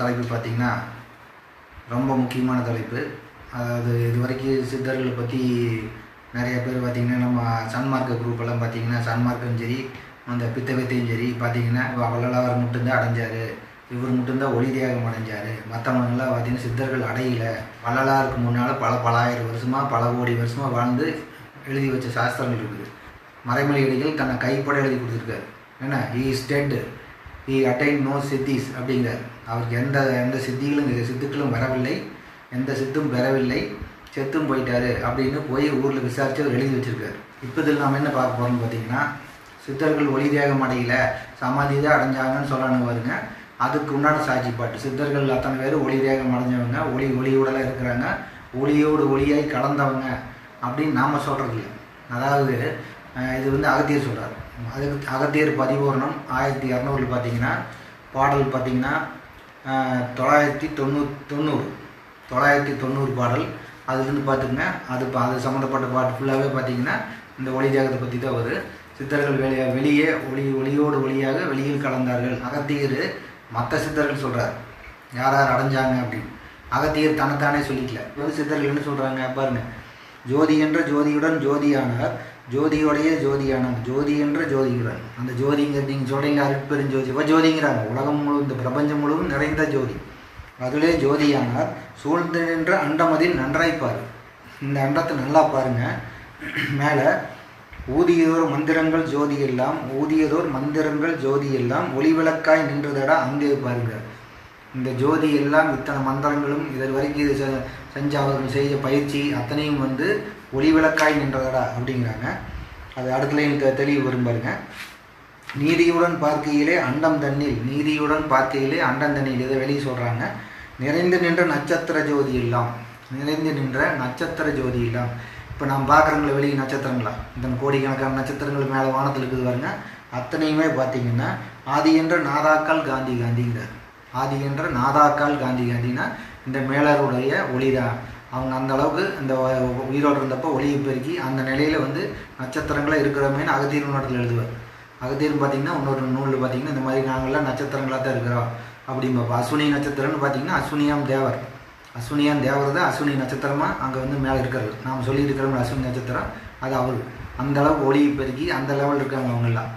தலைப்பு பார்த்திங்கன்னா ரொம்ப முக்கியமான தலைப்பு. அதாவது இது வரைக்கும் சித்தர்களை பற்றி நிறைய பேர் பார்த்திங்கன்னா நம்ம சன்மார்க்க குரூப் எல்லாம் பார்த்திங்கன்னா சன்மார்க்கும் சரி அந்த பித்தகத்தையும் சரி பார்த்திங்கன்னா வள்ளலார் மட்டும்தான் அடைஞ்சார். இவர் மட்டும்தான் ஒளி தியாகம் அடைஞ்சார். மற்றவங்களாம் பார்த்திங்கன்னா சித்தர்கள் அடையலை. வள்ளலாருக்கு முன்னால் பல பல ஆயிரம் வருஷமாக பல கோடி வருஷமாக வாழ்ந்து எழுதி வச்ச சாஸ்திரங்கள் இருக்குது. மறைமலை அடிகள் தன்னை கைப்பட எழுதி கொடுத்துருக்காரு. என்ன? He is dead he attained no siddhis அப்படிங்கிறார். அவருக்கு எந்த எந்த சித்திகளும் சித்துக்களும் வரவில்லை. எந்த சித்தும் பெறவில்லை. செத்தும் போயிட்டாரு அப்படின்னு போய் ஊரில் விசாரித்து அவர் எழுதி வச்சிருக்காரு. இப்போ இதில் நாம் என்ன பார்க்க போகிறோம்னு பார்த்தீங்கன்னா சித்தர்கள் ஒளி தேகம் அடையில சமாதி தான் அடைஞ்சாங்கன்னு சொல்லணும் பாருங்க. அதுக்கு உண்டான சாட்சி பாட்டு. சித்தர்கள் அத்தனை பேர் ஒளி தேகம் அடைஞ்சவங்க ஒளி ஒளியோடலாம் இருக்கிறாங்க. ஒளியோடு ஒளியாய் கலந்தவங்க அப்படின்னு நாம் சொல்கிறது இல்லை அதாவது இது வந்து அகத்தியர் சொல்கிறார் அதுக்கு அகத்தியர் பதிபூர்ணம் ஆயிரத்தி இரநூறுல பார்த்தீங்கன்னா பாடல் பார்த்தீங்கன்னா தொள்ளாயிரத்தி தொண்ணூறு தொண்ணூறு. தொள்ளாயிரத்தி தொண்ணூறு பாடல். அதுலேருந்து பார்த்துங்க அது பா- அது சம்மந்தப்பட்ட பாட்டு ஃபுல்லாகவே பார்த்தீங்கன்னா இந்த ஒளி ஜாகத்தை பற்றி தான் வருது. சித்தர்கள் வெளியே வெளியே ஒளி ஒளியோடு ஒளியாக வெளியில் கலந்தார்கள். அகத்தியர் மற்ற சித்தர்கள் சொல்கிறார் யார் யார் அடைஞ்சாங்க அப்படின்னு. அகத்தியர் தன்னைத்தானே சொல்லிக்கல. இது வந்து சித்தர்கள் என்ன சொல்கிறாங்க பாருங்க. ஜோதி என்ற ஜோதியுடன் ஜோதியானார். ஜோதியோடைய ஜோதியானார் ஜோதி என்ற ஜோதியுடன். அந்த ஜோதிங்கிறது நீங்கள் சொல்கிறீங்க அருட்பெருஞ்சோதி இப்போ ஜோதிங்கிறாங்க. உலகம் முழு இந்த பிரபஞ்சம் முழுவதும் நிறைந்த ஜோதி. அதிலே ஜோதியானார். சூழ்ந்து நின்ற அண்டமதில் நன்றாய் இந்த அண்டத்தை நல்லா பாருங்கள் மேலே ஊதியதோர் மந்திரங்கள் ஜோதி எல்லாம் ஊதியதோர் மந்திரங்கள் ஜோதி எல்லாம் ஒளிவிளக்காய் நின்றதடா அங்கே பாருங்க. இந்த ஜோதி எல்லாம் இத்தனை மந்திரங்களும் இதன் வரைக்கும் இது செஞ்ச அவர்கள் செய்த பயிற்சி அத்தனையும் வந்து ஒளிவிளக்காய் நின்றதடா அப்படிங்கிறாங்க. அது அடுத்த லைன் தெளிவு வரும் பாருங்க. நீதியுடன் பார்க்கையிலே அண்டம் தண்ணில் நீதியுடன் பார்க்கையிலே அண்டம் தண்ணில் இதை வெளியே சொல்கிறாங்க நிறைந்து நின்ற நட்சத்திர ஜோதி எல்லாம் நிறைந்து நின்ற நட்சத்திர ஜோதி எல்லாம். இப்போ நாம் பார்க்குறவங்கள வெளியே நட்சத்திரங்களா? இந்த கோடிக்கணக்கான நட்சத்திரங்கள் மேலே வானத்தில் இருக்குது பாருங்க. அத்தனையுமே பார்த்தீங்கன்னா ஆதி என்ற நாதாக்கால் காந்தி காந்திங்கிறார். ஆதி என்ற நாதாக்கால் காந்தி காந்தினா இந்த மேலருடைய ஒளிதான். அவங்க அந்த அளவுக்கு இந்த உயிரோடு இருந்தப்போ ஒளியை பெருக்கி அந்த நிலையில் வந்து நட்சத்திரங்களாக இருக்கிறோமேனு அகத்தீர் நடத்தில் எழுதுவார். அகத்தீர்னு பார்த்தீங்கன்னா இன்னொரு நூலில் பார்த்தீங்கன்னா இந்த மாதிரி நாங்கள்லாம் நட்சத்திரங்களாக தான் இருக்கிறோம் அப்படிம்பப்போ அஸ்வினி நட்சத்திரம்னு பார்த்தீங்கன்னா அஸ்வினியாம் தேவர். அஸ்வினியாம் தேவர் தான் அஸ்வினி நட்சத்திரமாக அங்கே வந்து மேலே இருக்கிறது. நாம் சொல்லியிருக்கிறோம் அஸ்வினி நட்சத்திரம்? அது அவர். அந்த அளவுக்கு ஒளியை பெருக்கி அந்த லெவலில் இருக்காங்க அவங்கெல்லாம்.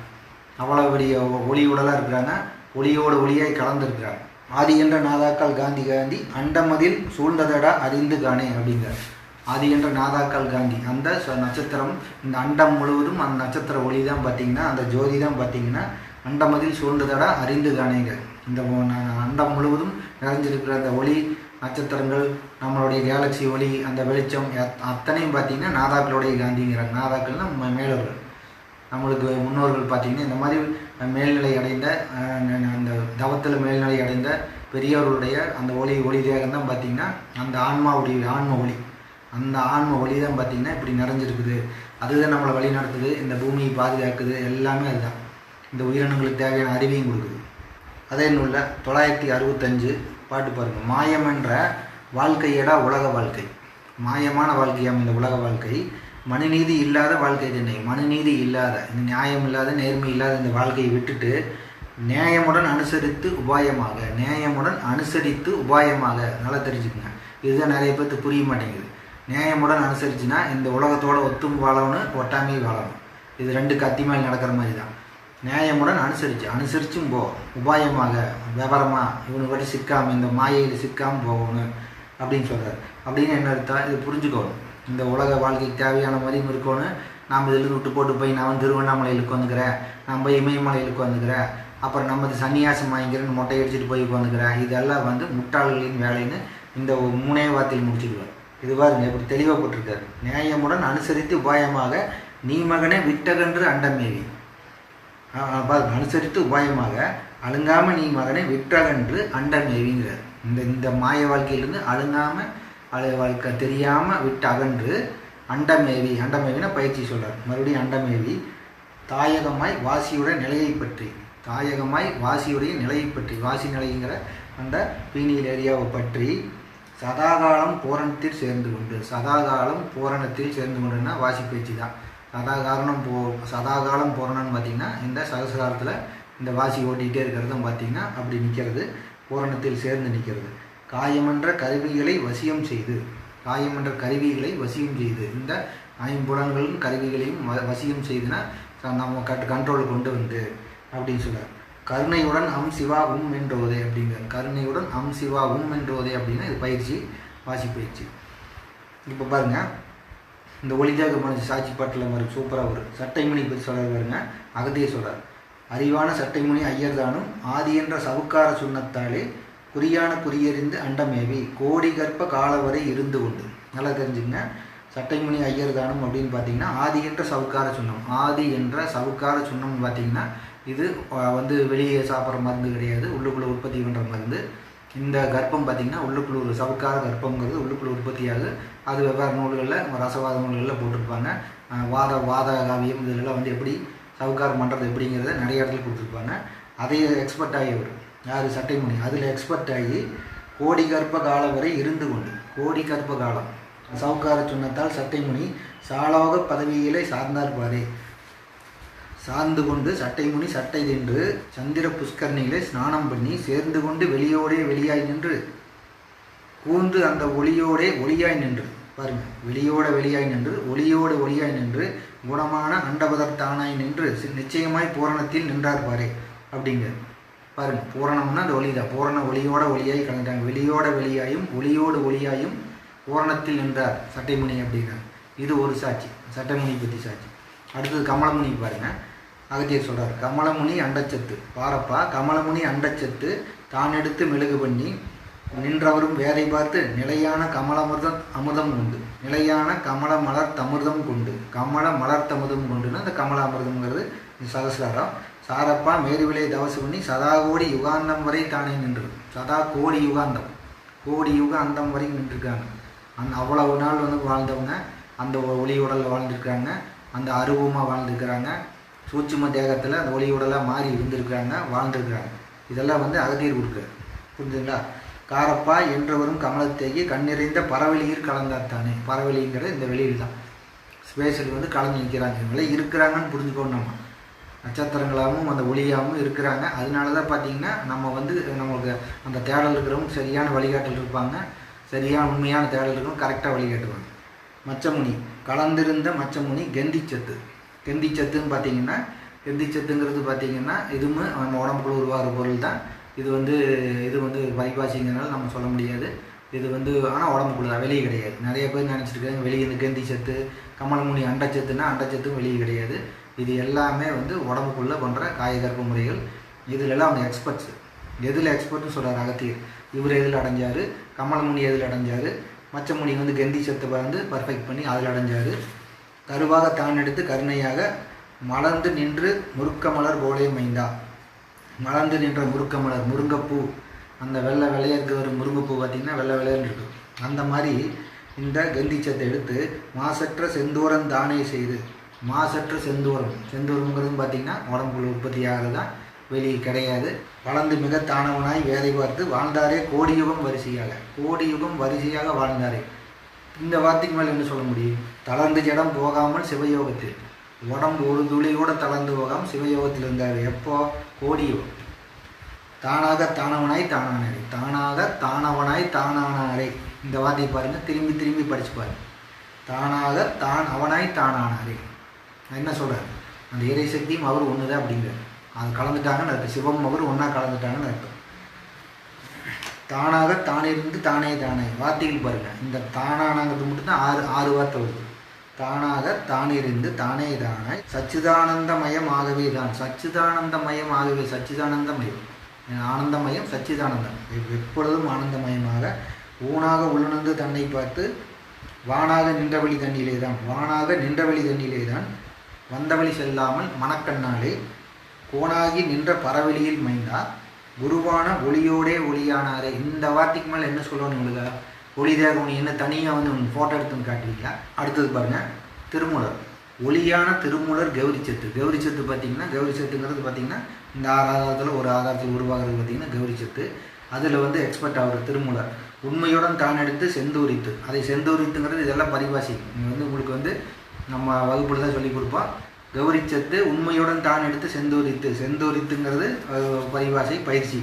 அவ்வளோ பெரிய ஒ- ஒளி உடலாக இருக்கிறாங்க. ஒளியோட ஒளியாய் கலந்துருக்கிறாங்க. ஆதி என்ற நாதாக்கள் காந்தி காந்தி அண்டமதில் சூழ்ந்ததடா அறிந்து காணே அப்படிங்கிறார். ஆதி என்ற நாதாக்கள் காந்தி. அந்த ச- நட்சத்திரம் இந்த அண்டம் முழுவதும் அந்த நட்சத்திர ஒளி தான் பார்த்தீங்கன்னா அந்த ஜோதி தான் பார்த்தீங்கன்னா அண்டமதில் சூழ்ந்ததடா அறிந்து காணேங்க. இந்த அண்டம் முழுவதும் நிறைஞ்சிருக்கிற அந்த ஒளி நட்சத்திரங்கள் நம்மளுடைய கேலக்ஸி ஒளி அந்த வெளிச்சம் அத்- அத்தனையும் பார்த்தீங்கன்னா நாதாக்களுடைய காந்திங்கிறாங்க நாதாக்கள்னா மேலவர்கள் நம்மளுக்கு முன்னோர்கள் பார்த்தீங்கன்னா இந்த மாதிரி மேல்நிலை அடைந்த அந்த தவத்தில் மேல்நிலை அடைந்த பெரியவர்களுடைய அந்த ஒளி ஒளி தேகம் தான் பார்த்தீங்கன்னா அந்த ஆன்மாவுடைய ஆன்ம ஒளி. அந்த ஆன்ம ஒளி தான் பார்த்தீங்கன்னா இப்படி நிறைஞ்சிருக்குது. அதுதான் நம்மளை வழி நடத்துது இந்த பூமியை பாதுகாக்குது. எல்லாமே அதுதான். இந்த உயிரினங்களுக்கு தேவையான அறிவையும் கொடுக்குது. அதே நூலில் தொள்ளாயிரத்தி அறுபத்தஞ்சு பாட்டு பாருங்கள் மாயம் என்ற வாழ்க்கையடா உலக வாழ்க்கை. மாயமான வாழ்க்கையாம் இந்த உலக வாழ்க்கை. மனுநீதி இல்லாத வாழ்க்கை தண்டனை மனுநீதி இல்லாத இந்த நியாயம் இல்லாத நேர்மை இல்லாத இந்த வாழ்க்கையை விட்டுட்டு நியாயமுடன் அனுசரித்து உபாயமாக நியாயமுடன் அனுசரித்து உபாயமாக. நல்லா தெரிஞ்சுக்கங்க. இதுதான் நிறைய பேர்த்து புரிய மாட்டேங்குது. நியாயமுடன் அனுசரிச்சுன்னா இந்த உலகத்தோட ஒத்தும் வாழணும் ஒட்டாமே வாழணும். இது ரெண்டு கத்தி மேல் நடக்கிற மாதிரி தான் நியாயமுடன் அனுசரித்து அனுசரிச்சும் போ. உபாயமாக விவரமாக இவனு படி சிக்காமல் இந்த மாயையில் சிக்காமல் போகணும் அப்படின்னு சொல்கிறார் அப்படின்னு என்ன அர்த்தம்? இது புரிஞ்சுக்கணும் இந்த உலக வாழ்க்கைக்கு தேவையான மாதிரியும் இருக்கணும் நாம் இதில் விட்டு போட்டு போய் நான் வந்து திருவண்ணாமலையில் உட்காந்துக்கிறேன் நான் போய் இமயமலையில் உட்காந்துக்கிறேன் அப்புறம் நம்ம சன்னியாசம் வாங்கிக்கிறேன்னு மொட்டை அடிச்சுட்டு போய் உட்காந்துக்கிறேன் இதெல்லாம் வந்து முட்டாள்களின் வேலைன்னு இந்த ஒரு மூணே வார்த்தையில் முடிச்சுக்குவார் இது பாருங்க இப்படி தெளிவாக போட்டிருக்காரு. நியாயமுடன் அனுசரித்து உபாயமாக நீ மகனே விட்டகன்று அண்டமேவி பாருங்க அனுசரித்து உபாயமாக அழுங்காமல் நீ மகனை விட்டகன்று அண்டமேவிங்கிறார் இந்த இந்த மாய வாழ்க்கையிலிருந்து அழுங்காமல் அழு வாழ்க்கை தெரியாமல் விட்டு அகன்று அண்டமேவி அண்டமேவினா பயிற்சி சொல்கிறார் மறுபடியும் அண்டமேவி தாயகமாய் வாசியுடைய நிலையை பற்றி தாயகமாய் வாசியுடைய நிலையை பற்றி வாசி நிலைங்கிற அந்த பீனியல் ஏரியாவை பற்றி சதாகாலம் பூரணத்தில் சேர்ந்து கொண்டு சதாகாலம் பூரணத்தில் சேர்ந்து கொண்டுன்னா வாசி பேச்சு தான். சதாகாரணம் போ சதாகாலம் பூரணம்னு பார்த்தீங்கன்னா இந்த சகசகாலத்தில் இந்த வாசி ஓட்டிகிட்டே இருக்கிறதும் பார்த்தீங்கன்னா அப்படி நிற்கிறது பூரணத்தில் சேர்ந்து நிற்கிறது காயமன்ற கருவிகளை வசியம் செய்து காயமன்ற கருவிகளை வசியம் செய்து. இந்த ஐம்புலன்களும் கருவிகளையும் வ வசியம் செய்துனா நம்ம கட் கண்ட்ரோல் கொண்டு வந்து அப்படின்னு சொல்றார். கருணையுடன் அம் சிவா உம் என்றோதே அப்படிங்கிற கருணையுடன் அம் சிவா உம் என்றோதே அப்படின்னா இது பயிற்சி வாசி பயிற்சி. இப்போ பாருங்க இந்த ஒளிதாக மனசு சாட்சி பாட்டில் மாதிரி சூப்பராக வரும். சட்டைமணி பற்றி சொல்கிறார் பாருங்க அகத்திய சொல்கிறார் அறிவான சட்டைமணி ஐயர்தானும் ஆதி என்ற சவுக்கார சுண்ணத்தாலே குறியான குறியறிந்து அண்டமேவி. கோடி கற்ப காலவரை இருந்து கொண்டு நல்லா தெரிஞ்சுங்க சட்டைமணி ஐயர்தானும் அப்படின்னு பார்த்தீங்கன்னா ஆதி என்ற சவுக்கார சுண்ணம். ஆதி என்ற சவுக்கார சுண்ணம்னு பார்த்தீங்கன்னா இது வந்து வெளியே சாப்பிட்ற மருந்து கிடையாது. உள்ளுக்குள்ளே உற்பத்தி பண்ணுற மருந்து. இந்த கர்ப்பம் பார்த்தீங்கன்னா உள்ளுக்குள்ள ஒரு சவுக்கார கர்ப்பங்கிறது உள்ளுக்குள்ள உற்பத்தியாகுது அது வெவ்வேறு நூல்களில் ரசவாத நூல்களில் போட்டிருப்பாங்க. வாத வாத காவியம் இதிலெல்லாம் வந்து எப்படி சவுக்கார் பண்ணுறது எப்படிங்கிறத நிறைய இடத்துல கொடுத்துருப்பாங்க. அதையே எக்ஸ்பர்ட் ஆகி வரும் யார்? சட்டைமணி அதில் எக்ஸ்பர்ட் ஆகி கோடி கர்ப்ப காலம் வரை இருந்து கொண்டு கோடி கர்ப்ப காலம். சவுக்கார சுண்ணத்தால் சட்டைமுனி சாலோக பதவியிலே சார்ந்தார் பாரே. சார்ந்து கொண்டு சட்டைமுனி சட்டை தின்று சந்திர புஷ்கரணியிலே ஸ்நானம் பண்ணி சேர்ந்து கொண்டு வெளியோடே வெளியாய் நின்று கூர்ந்து அந்த ஒளியோடே ஒளியாய் நின்று பாருங்க வெளியோட வெளியாய் நின்று ஒளியோடு ஒளியாய் நின்று குணமான அண்டபதத்தானாய் நின்று நிச்சயமாய் பூரணத்தில் நின்றார் பாரே அப்படிங்க. பாருங்கள் பூரணம்னா அந்த ஒளி தான் பூரண ஒளியோட ஒளியாய் கலந்துட்டாங்க வெளியோட வெளியாயும் ஒளியோடு ஒளியாயும் பூரணத்தில் நின்றார் சட்டைமுனி அப்படிங்கிறார் இது ஒரு சாட்சி. சட்டைமுனி பற்றி சாட்சி. அடுத்தது கமலமுனி பாருங்க. அகத்தியர் சொல்கிறார் கமலமுனி அண்டச்சத்து. பாரப்பா கமலமுனி அண்டச்சத்து தான் எடுத்து மெழுகு பண்ணி நின்றவரும் வேலை பார்த்து நிலையான கமலமிர்தம் அமுதம் உண்டு நிலையான கமல மலர் தமிர்தம் கொண்டு கமல மலர் தமிர்தம் கொண்டுன்னா அந்த கமல அமிர்தம்ங்கிறது சகசிராரம். சாரப்பா மேருவிலை தவசு பண்ணி சதா கோடி யுகாந்தம் வரை தானே நின்று. சதா கோடி யுகாந்தம். கோடி யுக அந்தம் வரை நின்றுருக்காங்க. அந்த அவ்வளவு நாள் வந்து வாழ்ந்தவங்க அந்த ஒளி உடலில் வாழ்ந்துருக்காங்க அந்த அருவமாக வாழ்ந்துருக்கிறாங்க சூட்சும தேகத்தில் அந்த ஒளி உடலாக மாறி இருந்திருக்காங்க வாழ்ந்துருக்கிறாங்க. இதெல்லாம் வந்து அகதீர் கொடுக்கு புரிஞ்சுங்களா காரப்பா என்றவரும் கமலத்தேகி கண்ணிறைந்த பறவெளியில் கலந்தார் தானே. பறவெளிங்கிறது இந்த வெளியில் தான் ஸ்பேஸில் வந்து கலந்து நிற்கிறாங்க இவங்களே இருக்கிறாங்கன்னு புரிஞ்சுக்கணும் நம்ம. நட்சத்திரங்களாகவும் அந்த ஒளியாகவும் இருக்கிறாங்க. அதனால தான் பார்த்தீங்கன்னா நம்ம வந்து நமக்கு அந்த தேடல் இருக்கிறவங்க சரியான வழிகாட்டல் இருப்பாங்க. சரியான உண்மையான தேடல் இருக்கிறவங்க கரெக்டாக வழிகாட்டுவாங்க. மச்சமுனி கலந்திருந்த மச்சமுனி கெந்திச்சத்து கெந்திச்சத்துன்னு பார்த்தீங்கன்னா கெந்திச்சத்துங்கிறது பார்த்தீங்கன்னா இதுவும் நம்ம உடம்புக்குள்ள உருவாகிற பொருள் தான். இது வந்து இது வந்து பரிபாஷைங்கிறனால நம்ம சொல்ல முடியாது. இது வந்து ஆனால் உடம்புக்குள்ள தான் வெளியே கிடையாது. நிறைய பேர் நினச்சிட்டு இருக்காங்க வெளியே இந்த கெந்தி சத்து கமலமுனி அண்டச்சத்துன்னா அண்டச்சத்தும் வெளியே கிடையாது. இது எல்லாமே வந்து உடம்புக்குள்ளே பண்ணுற காயகற்ப முறைகள். இதுலெல்லாம் அவங்க எக்ஸ்பர்ட்ஸ் எதில் எக்ஸ்பர்ட்னு சொல்கிறார் அகத்தியர். இவர் எதில் அடைஞ்சார்? கமலமுனி எதில் அடைஞ்சார்? மச்சமுனி வந்து கெந்தி சத்தை வந்து பர்ஃபெக்ட் பண்ணி அதில் அடைஞ்சார். கருவாக தான் எடுத்து கருணையாக மலர்ந்து நின்று முறுக்க மலர் போலே மைந்தா. மலர்ந்து நின்ற முறுக்க மலர் முருங்கைப்பூ. அந்த வெள்ளை வெள்ளையா இருக்க ஒரு முருங்கைப்பூ பார்த்திங்கன்னா வெள்ளை வெள்ளையன்னு இருக்கும் அந்த மாதிரி இந்த கந்திச்சத்தை எடுத்து மாசற்ற செந்தூரன் தானே செய்து மாசற்ற செந்தூரம். செந்தூரம்ங்கிறது பார்த்திங்கன்னா உடம்புக்குள்ள உற்பத்தி ஆகிறது தான் வெளியே கிடையாது. வளர்ந்து மிக தானவனாய் வேலை பார்த்து வாழ்ந்தாரே கோடி யுகம் வரிசையாக. கோடி யுகம் வரிசையாக வாழ்ந்தாரே. இந்த வார்த்தைக்கு மேலே என்ன சொல்ல முடியும்? தளர்ந்து ஜடம் போகாமல் சிவயோகத்தில். உடம்பு ஒரு துளி கூட தளர்ந்து போகாமல் சிவயோகத்தில் இருந்தார். எப்போ? கோடி யுகம் தானாக தானவனாய் தானானாரே. தானாக தானவனாய் தானானாரே. இந்த வார்த்தையை பாருங்கள் திரும்பி திரும்பி படிச்சு பாருங்கள் தானாக தான் அவனாய் தானானாரே. என்ன சொல்கிறேன் அந்த இறை சக்தியும் அவர் ஒன்று தான் அப்படிங்கிறார். அது கலந்துட்டாங்கன்னு அர்த்தம் சிவம் அவர் ஒன்றா கலந்துட்டாங்கன்னு அர்த்தம். தானாக தானிருந்து தானே தானே. வார்த்தைகள் பாருங்கள் இந்த தானானாங்கிறது மட்டும்தான் ஆறு ஆறு வார்த்தை வருது. தானாக தானிருந்து தானே தானே. சச்சிதானந்தமயமாகவே தான். சச்சிதானந்தமயமாகவே சச்சிதானந்தமயம். ஆனந்தமயம் சச்சிதானந்தம். எப்- எப்பொழுதும் ஆனந்தமயமாக ஊனாக உள்ளுணர்ந்து தன்னை பார்த்து வானாக நின்றவழி தண்ணியிலே தான் வானாக நின்றவழி தண்ணியிலே தான் வந்தவழி செல்லாமல் மனக்கண்ணாலே கோணாகி நின்ற பறவெளியில் மைந்தா குருவான ஒளியோடே ஒளியானாரே. இந்த வார்த்தைக்கு மேலே என்ன சொல்லணும் உங்களுக்கு? ஒளி தேகம் நீ என்ன தனியாக வந்து உனக்கு ஃபோட்டோ எடுத்துன்னு காட்டுவீங்களா அடுத்தது பாருங்கள் திருமூலர். ஒளியான திருமூலர் கௌரிச்சத்து கௌரிச்சத்து பார்த்தீங்கன்னா கௌரிச்சத்துங்கிறது பார்த்தீங்கன்னா இந்த ஆறு ஆதாரத்தில் ஒரு ஆதாரத்தில் உருவாகிறது பார்த்தீங்கன்னா கௌரிச்சத்து அதில் வந்து எக்ஸ்பர்ட் ஆகிற திருமூலர். உண்மையுடன் தான் எடுத்து செந்தூரித்து. அதை செந்தூரித்துங்கிறது இதெல்லாம் பரிபாசி நீங்கள் வந்து உங்களுக்கு வந்து நம்ம வகுப்பில் தான் சொல்லி கொடுப்போம். கௌரிச்சத்து உண்மையுடன் தான் எடுத்து செந்தூரித்து. செந்தூரித்துங்கிறது அஹ், பரிபாஷை பயிற்சி.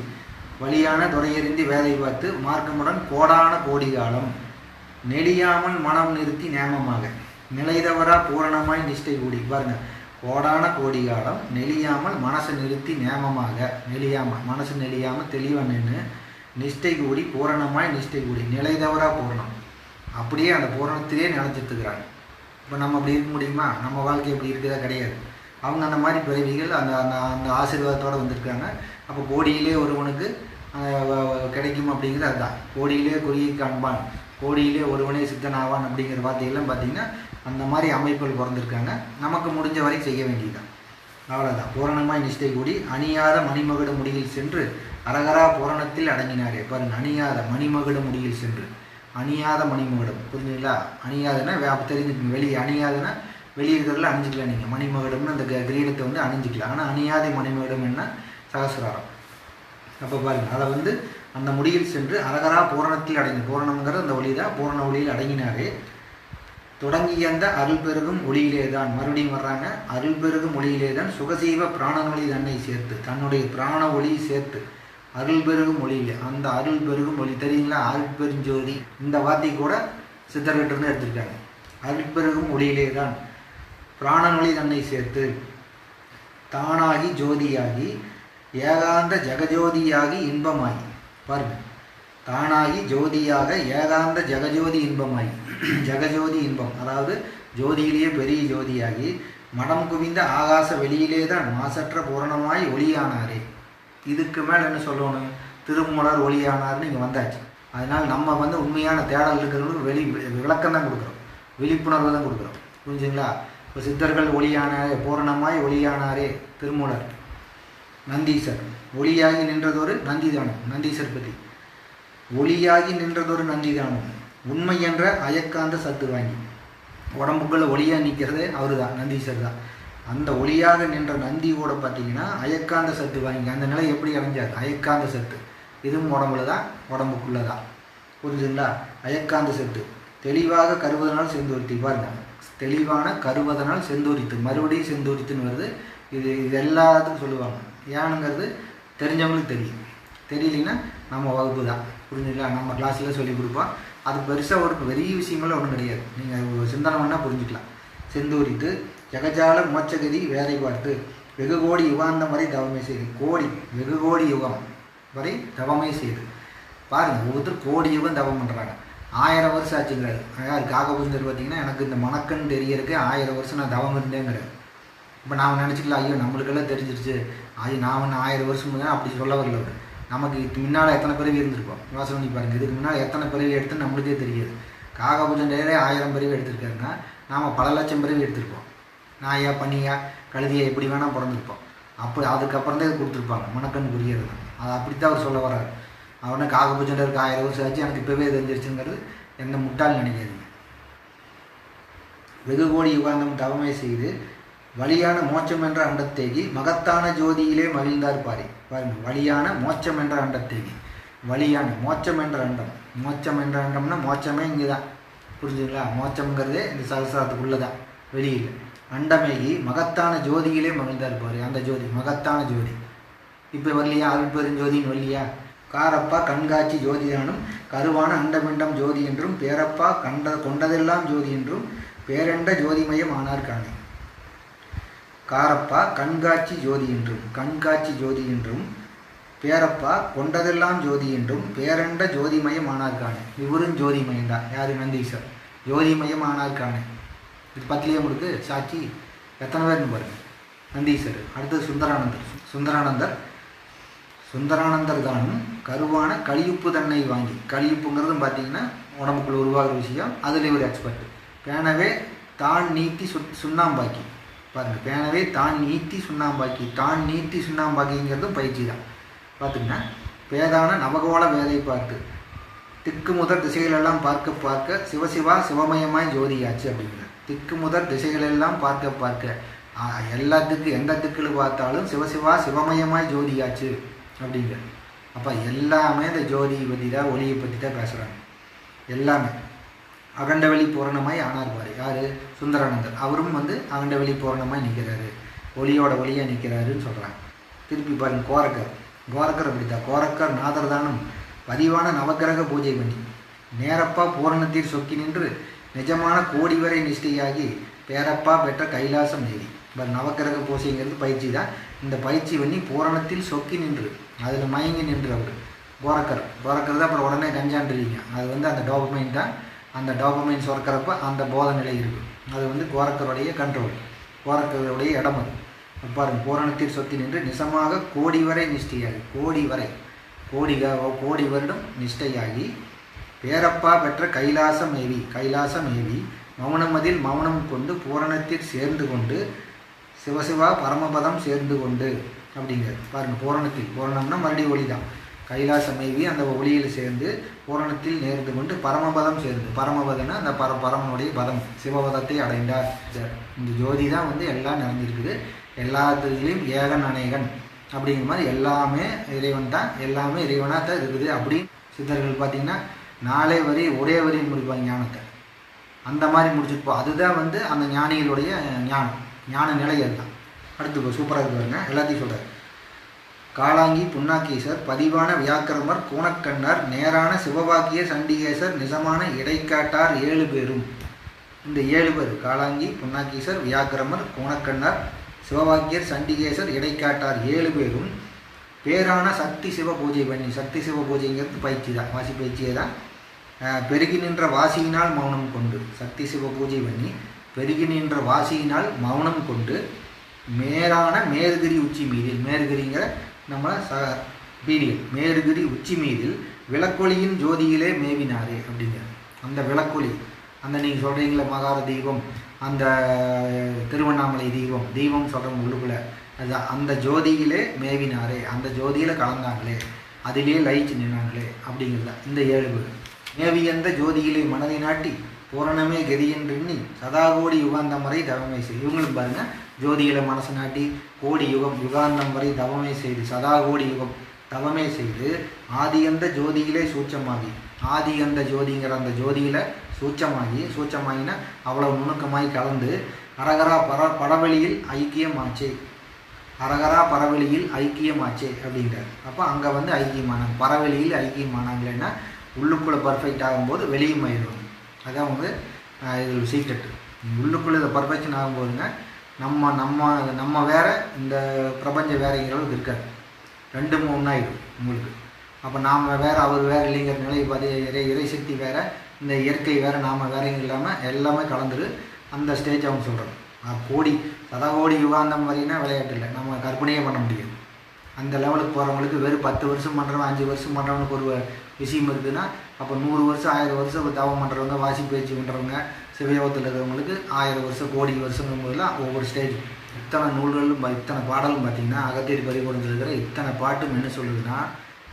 வழியான துறையறிந்து வேலை பார்த்து மார்க்கமுடன் கோடான கோடி காலம். நெளியாமல் மனம் நிறுத்தி நேமமாக. நிலைதவரா பூரணமாய் நிஷ்டை கூடி. பாருங்க கோடான கோடி காலம் நெளியாமல் மனசை நிறுத்தி நேமமாக. நெளியாமல் மனசு நெளியாமல் தெளிவாக நின்று நிஷ்டை கூடி பூரணமாய் நிஷ்டை கூடி. நிலைதவரா பூரணம். அப்படியே அந்த பூரணத்திலே நினைச்சிட்டுக்கிறாங்க இப்போ நம்ம அப்படி இருக்க முடியுமா? நம்ம வாழ்க்கை அப்படி இருக்குதா கிடையாது. அவங்க அந்த மாதிரி பிறவிகள் அந்த அந்த அந்த ஆசீர்வாதத்தோடு வந்திருக்காங்க. அப்போ கோடியிலே ஒருவனுக்கு கிடைக்கும் அப்படிங்கிறது அதுதான். கோடியிலே குறியை காண்பான் கோடியிலே ஒருவனே சித்தனாவான் அப்படிங்கிற வார்த்தையெல்லாம் பார்த்தீங்கன்னா அந்த மாதிரி அமைப்புகள் பிறந்திருக்காங்க. நமக்கு முடிஞ்ச வரை செய்ய வேண்டியதுதான். அவ்வளோதான் பூரணமாய் நிஷ்டை கூடி அணியாத மணிமகுட முடியில் சென்று அரகரா பூரணத்தில் அடங்கினாரே. பாருங்கள் அணியாத மணிமகுட முடியில் சென்று. அணியாத மணிமகுடம். புரிஞ்சுங்களா அணியாதுன்னா அப்போ தெரிஞ்சுக்கணும் வெளியே அணியாதுன்னா வெளியே இருக்கிறதுல அணிஞ்சிக்கலாம் நீங்கள் மணிமகுடம்னு அந்த க- கிரீடத்தை வந்து அணிஞ்சிக்கலாம். ஆனால் அணியாத மணிமகுடம் என்ன? சகசிராரம். அப்போ பாருங்கள் அதை வந்து அந்த முடியில் சென்று அரகரா பூரணத்தில் அடங்கி பூரணம்ங்கிற அந்த ஒளி தான் பூரண ஒளியில் அடங்கினாவே தொடங்கி அந்த அருள் பெருகும் ஒளியிலே தான் மறுபடியும் வர்றாங்க. அருள் பெருகும் ஒளியிலே தான் சுகசீவ பிராணமொழி தன்னை சேர்த்து தன்னுடைய பிராண ஒளி சேர்த்து அருள் பெருகும் ஒளியிலே அந்த அருள் பெருகும் ஒளி தெரியுங்களா? அருள் பெருஞ்சோதி இந்த வார்த்தை கூட சித்தர்கிட்ட இருந்து எடுத்திருக்காங்க. அருட்பெருகும் ஒளியிலே தான் பிராணநொழி தன்னை சேர்த்து தானாகி ஜோதியாகி ஏகாந்த ஜெகஜோதியாகி இன்பமாகி பாருங்க. தானாகி ஜோதியாக ஏகாந்த ஜெகஜோதி இன்பமாகி ஜெகஜோதி இன்பம். அதாவது ஜோதியிலேயே பெரிய ஜோதியாகி மடம் குவிந்த ஆகாச வெளியிலே தான் மாசற்ற பூரணமாய் ஒளியானாரே. இதுக்கு மேலே என்ன சொல்லணும்? திருமூலர் ஒளியானார்னு இங்கே வந்தாச்சு. அதனால் நம்ம வந்து உண்மையான தேடல் இருக்கிறவங்களுக்கு வெளி விளக்கம் தான் கொடுக்குறோம். விழிப்புணர்வு தான் கொடுக்குறோம். புரிஞ்சுங்களா? இப்போ சித்தர்கள் ஒளியானாரே பூரணமாய் ஒளியானாரே திருமூலர். நந்தீசர். ஒளியாகி நின்றதொரு நந்திதானம் நந்தீசர் பற்றி ஒளியாகி நின்றதொரு நந்திதானம். உண்மை என்ற அயக்காந்த சத்து வாங்கி. உடம்புக்குள்ள ஒளியாக நிற்கிறது அவரு தான் நந்தீசர் தான். அந்த ஒளியாக நின்ற நந்தியோட பார்த்தீங்கன்னா அயக்காந்த சத்து வாங்கி அந்த நிலை எப்படி அடைஞ்சார்? அயக்காந்த சத்து. இதுவும் உடம்புல தான் உடம்புக்குள்ள தான் புரிஞ்சுங்களா அயக்காந்த சத்து. தெளிவாக கருவதனால் செந்தூரித்து. பாருங்க தெளிவான கருவதனால் செந்தூரித்து. மறுபடியும் செந்தூரித்துன்னு வருது. இது இது எல்லாத்துக்கும் சொல்லுவாங்க. ஏனுங்கிறது தெரிஞ்சவங்களுக்கு தெரியும். தெரியலனா நம்ம வகுப்பு தான். புரிஞ்சுங்களா நம்ம கிளாஸில் சொல்லி கொடுப்போம். அது பெருசாக ஒரு பெரிய விஷயமெல்லாம் ஒன்றும் கிடையாது. நீங்கள் சிந்தனை பண்ணால் புரிஞ்சுக்கலாம். செந்தூரித்து ஜெகஜால மோட்சகதி வேலை பார்த்து வெகு கோடி யுகாந்தம் வரை தவமே செய்து. கோடி வெகு கோடி யுகம் வரை தவமே செய்து. பாருங்கள் ஒவ்வொருத்தர் கோடி யுகம் தவம் பண்ணுறாங்க ஆயிரம் வருஷம் ஆச்சுங்கிறாரு யார் காகபுந்தர் பார்த்தீங்கன்னா எனக்கு இந்த மணக்கன்னு தெரியறதுக்கு ஆயிரம் வருஷம் நான் தவம் இருந்தேங்கிறார் இப்போ நாம் நினச்சிக்கலாம் ஐயோ நம்மளுக்கெல்லாம் தெரிஞ்சிருச்சு. ஐயோ நான் ஒன்று ஆயிரம் வருஷம் அப்படி சொல்ல வரல அவர். நமக்கு இதுக்கு முன்னால் எத்தனை பிறவி இருந்திருப்போம் யோசனை பண்ணி பாருங்கள் இதுக்கு முன்னால் எத்தனை பிறவி எடுத்து நம்மளுக்கே தெரியாது. காகபுஜண்டரே ஆயிரம் பிறவி எடுத்திருக்காருன்னா நாம் பல லட்சம் பிறவி எடுத்திருப்போம். நாயா பனியா கழுதியா எப்படி வேணால் பிறந்திருப்போம் அப்போ அதுக்கப்புறம் தான் கொடுத்துருப்பாங்க. மணக்கண் புரியாது அது அப்படித்தான் அவர் சொல்ல வர்றாரு. அவனை இருக்க ஆயிரம் வருஷம் ஆச்சு எனக்கு இப்போவே தெரிஞ்சிருச்சுங்கிறது எந்த முட்டாள் நினைக்காதுங்க. வெகு கோடி யுகாந்தம் தவமே செய்து வழியான மோட்சம் என்ற அண்டத்தேகி மகத்தான ஜோதியிலே மகிழ்ந்தார் பாரி. பாருங்க வழியான மோட்சம் என்ற அண்டத்தேகி வழியான மோட்சம் என்ற அண்டம். மோட்சம் என்ற அண்டம்னா மோட்சமே இங்கே தான் புரிஞ்சுங்களா மோச்சம்ங்கிறதே இந்த சகசிரத்துக்குள்ளே தான் வெளியில். அண்டமேகி மகத்தான ஜோதியிலே மகிழ்ந்தார் பாரு அந்த ஜோதி மகத்தான ஜோதி. இப்போ வரலையா? அருள் பெருஞ்சோதின்னு வரலையா? காரப்பா கண்காட்சி ஜோதிதானும் கருவான அண்டமிண்டம் ஜோதி என்றும் பேரப்பா கண்ட கொண்டதெல்லாம் ஜோதி என்றும் பேரண்ட ஜோதிமயம் ஆனார் காணே காரப்பா கண்காட்சி ஜோதி என்றும் கண்காட்சி ஜோதி என்றும் பேரப்பா கொண்டதெல்லாம் ஜோதி என்றும் பேரண்ட ஜோதிமயம் ஆனார் காணே இவரும் ஜோதிமயம் தான் யாரு? நந்தீசர். ஜோதிமயம் ஆனார் காணே பத்திலேயே கொடுத்து சாட்சி எத்தனை பேர்னு பாருங்க. நந்தீஸ்வர் அடுத்தது சுந்தரானந்தர். சுந்தரானந்தர் சுந்தரானந்தர் தானும் கருவான கலியுப்பு தன்னை வாங்கி. கலியுப்புங்கிறதும் பார்த்தீங்கன்னா உடம்புக்குள்ள உருவாகிற விஷயம். அதில் ஒரு எக்ஸ்பர்ட் பேனவே தான் நீட்டி சு சுண்ணாம்பாக்கி. பாருங்கள் பேனவே தான் நீட்டி சுண்ணாம்பாக்கி. தான் நீட்டி சுண்ணாம்பாக்கிங்கிறதும் பயிற்சி தான். பார்த்துங்கன்னா பேதான நவகோள வேலை பார்த்து திக்கு முதல் திசைகளெல்லாம் பார்க்க பார்க்க சிவசிவா சிவமயமாய் ஜோதியாச்சு அப்படிங்கிறார். திக்கு முதல் திசைகளெல்லாம் பார்க்க பார்க்க எல்லா எல்லாத்துக்கும் எந்த திக்கில் பார்த்தாலும் சிவசிவா சிவமயமாய் ஜோதியாச்சு அப்படிங்கிற அப்போ எல்லாமே இந்த ஜோதியை பற்றி தான் ஒளியை பற்றி தான் பேசுகிறாங்க எல்லாமே. அகண்டவெளி பூரணமாய் ஆனார் பாரு. யார்? சுந்தரானந்தர். அவரும் வந்து அகண்டவெளி பூரணமாய் நிற்கிறாரு ஒளியோட ஒளியாக நிற்கிறாருன்னு சொல்கிறாங்க திருப்பி பாருங்க கோரக்கர். கோரக்கர் அப்படித்தான் கோரக்கர் நாதர்தானும். பதிவான நவக்கிரக பூஜை பண்ணி நேரப்பா பூரணத்தீர் சொக்கி நின்று நிஜமான கோடி வரை நிஷ்டையாகி பேரப்பா பெற்ற கைலாசம் தேவி பட் நவக்கிரக பூசைங்கிறது பயிற்சி தான். இந்த பயிற்சி பண்ணி பூரணத்தில் சொக்கி நின்று அதில் மயங்கி நின்று அவர். கோரக்கர். கோரக்கர் தான் அப்புறம் உடனே கஞ்சாண்டுவீங்க அது வந்து அந்த டாக்குமெண்ட் தான். அந்த டாக்குமெண்ட் சுரக்கிறப்ப அந்த போத நிலை இருக்குது அது வந்து கோரக்கருடைய கண்ட்ரோல் கோரக்கருடைய இடம் அது. பாருங்க பூரணத்தில் சொத்தி நின்று நிசமாக கோடி வரை நிஷ்டையாகி கோடி வரை. கோடி கோடி வருடம் நிஷ்டையாகி பேரப்பா பெற்ற கைலாசம் ஏவி கைலாசம் ஏவி மௌனமதில் மௌனம் கொண்டு பூரணத்தில் சேர்ந்து கொண்டு சிவசிவா பரமபதம் சேர்ந்து கொண்டு அப்படிங்கிறது பாருங்கள் பூரணத்தில். பூரணம்னா மறுபடியும் ஒளி தான் கைலாசம் ஏவி அந்த ஒளியில் சேர்ந்து பூரணத்தில் நேர்ந்து கொண்டு பரமபதம் சேர்ந்து பரமபதம்னா அந்த பர பரமனுடைய பதம் சிவபதத்தை அடைந்தார். இந்த ஜோதி தான் வந்து எல்லாம் நிறைஞ்சிருக்குது. எல்லாத்துலேயும் ஏகன் அநேகன் அப்படிங்கிற மாதிரி எல்லாமே இறைவன் தான் எல்லாமே இறைவனாக தான் இருக்குது அப்படின்னு சித்தர்கள் பார்த்திங்கன்னா நாலே வரி ஒரே வரி முடிப்பாங்க ஞானத்தை. அந்த மாதிரி முடிச்சுட்டு அதுதான் வந்து அந்த ஞானிகளுடைய ஞானம். ஞான நிலை அதுதான். அடுத்து இப்போ சூப்பராக இருக்கு எல்லாத்தையும் சொல்கிறார் காளாங்கி புன்னாக்கீசர் பதிவான வியாக்கிரமர் கோணக்கண்ணர் நேரான சிவபாக்கிய சண்டிகேசர் நிஜமான இடைக்காட்டார் ஏழு பேரும். இந்த ஏழு பேர் காளாங்கி புன்னாக்கீசர் வியாக்கிரமர் கோணக்கண்ணர் சிவபாக்கியர் சண்டிகேசர் இடைக்காட்டார் ஏழு பேரும். பேரான சக்தி சிவ பூஜை பண்ணி சக்தி சிவ பூஜைங்கிறது பயிற்சி தான் வாசி பயிற்சியே தான் பெருகி நின்ற வாசியினால் மௌனம் கொண்டு சக்தி சிவ பூஜை பண்ணி பெருகி நின்ற வாசியினால் மௌனம் கொண்டு மேலான மேருகிரி உச்சி மீதில் மேருகிரிங்கிற நம்ம ச பீரியல் மேருகிரி உச்சி மீதில் விளக்கொலியின் ஜோதியிலே மேவினாரே அப்படிங்கிற அந்த விளக்கொலி அந்த நீங்கள் சொல்கிறீங்களே மகார தீபம் அந்த திருவண்ணாமலை தீபம் தீபம் சொல்கிறவங்க உள்ளுக்குள்ள அது அந்த ஜோதியிலே மேவினாரே அந்த ஜோதியில் கலந்தாங்களே அதிலே லயிச்சு நின்னாங்களே அப்படிங்கிறது தான் இந்த ஏழு பேர். மேவியந்த ஜோதியிலே மனதை நாட்டி பூரணமே கதியென்றெண்ணி சதாகோடி யுகாந்தம் வரை தவமே செய்து இவங்களும் பாருங்க ஜோதியில மனசு நாட்டி கோடி யுகம் யுகாந்தம் வரை தவமே செய்து சதாகோடி யுகம் தவமே செய்து ஆதியந்த ஜோதியிலே சூட்சமாகி ஆதியந்த ஜோதிங்கிற அந்த ஜோதியில சூட்சமாகி சூச்சமாகினா அவ்வளவு நுணுக்கமாய் கலந்து அரகரா பர படவெளியில் ஐக்கியமாச்சே அரகரா பரவெளியில் ஐக்கியமாச்சே அப்படின்றார் அப்போ அங்கே வந்து ஐக்கியமானாங்க. பரவெளியில் ஐக்கியமானாங்களேன்னா உள்ளுக்குள்ளே பர்ஃபெக்ட் ஆகும்போது வெளியும் ஆயிடும் அதான் வந்து ஆஹ், இது சீக்ரெட்டு உள்ளுக்குள்ளே இதை பர்ஃபெக்ஷன் ஆகும்போதுங்க நம்ம நம்ம நம்ம வேறு இந்த பிரபஞ்சம் வேறங்கிற அளவுக்கு இருக்காது. ரெண்டும் ஒன்றாயிடும் உங்களுக்கு. அப்போ நாம் வேறு அவர் வேறு இல்லைங்கிற நிலை பார்த்து இறை இறைசக்தி வேறு இந்த இயற்கை வேறு நாம் வேறையும் இல்லாமல் எல்லாமே கலந்துரு அந்த ஸ்டேஜ் அவங்க சொல்கிறோம் கோடி சதா கோடி யுகாந்தம் வரையினா விளையாட்டு இல்லை. நம்ம கற்பனையே பண்ண முடியாது. அந்த லெவலுக்கு போகிறவங்களுக்கு வெறும் பத்து வருஷம் பண்ணுறவங்க அஞ்சு வருஷம் பண்ணுறவங்களுக்கு ஒரு விஷயம் இருக்குதுன்னா அப்போ நூறு வருஷம் ஆயிரம் வருஷம் தவம் பண்ணுறவங்க வாசி பயிற்சி பண்ணுறவங்க சிவயோகத்தில் இருக்கிறவங்களுக்கு ஆயிரம் வருஷம் கோடி வருஷங்கிறபோதெல்லாம் ஒவ்வொரு ஸ்டேஜ் இத்தனை நூல்களும் இத்தனை பாடலும் பார்த்திங்கன்னா அகத்தியர் பறிகொடுத்து இருக்கிற இத்தனை பாட்டும் என்ன சொல்லுதுன்னா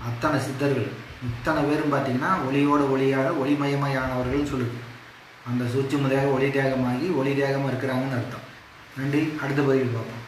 அத்தனை சித்தர்கள் இத்தனை பேரும் பார்த்தீங்கன்னா ஒளியோட ஒளியாக ஒளிமயமையானவர்கள்னு சொல்லுது. அந்த சூட்சும தேக ஒளி தேகமாகி ஒளி தேகமாக இருக்கிறாங்கன்னு அர்த்தம். நன்றி. அடுத்த பதிவில் பார்ப்போம்.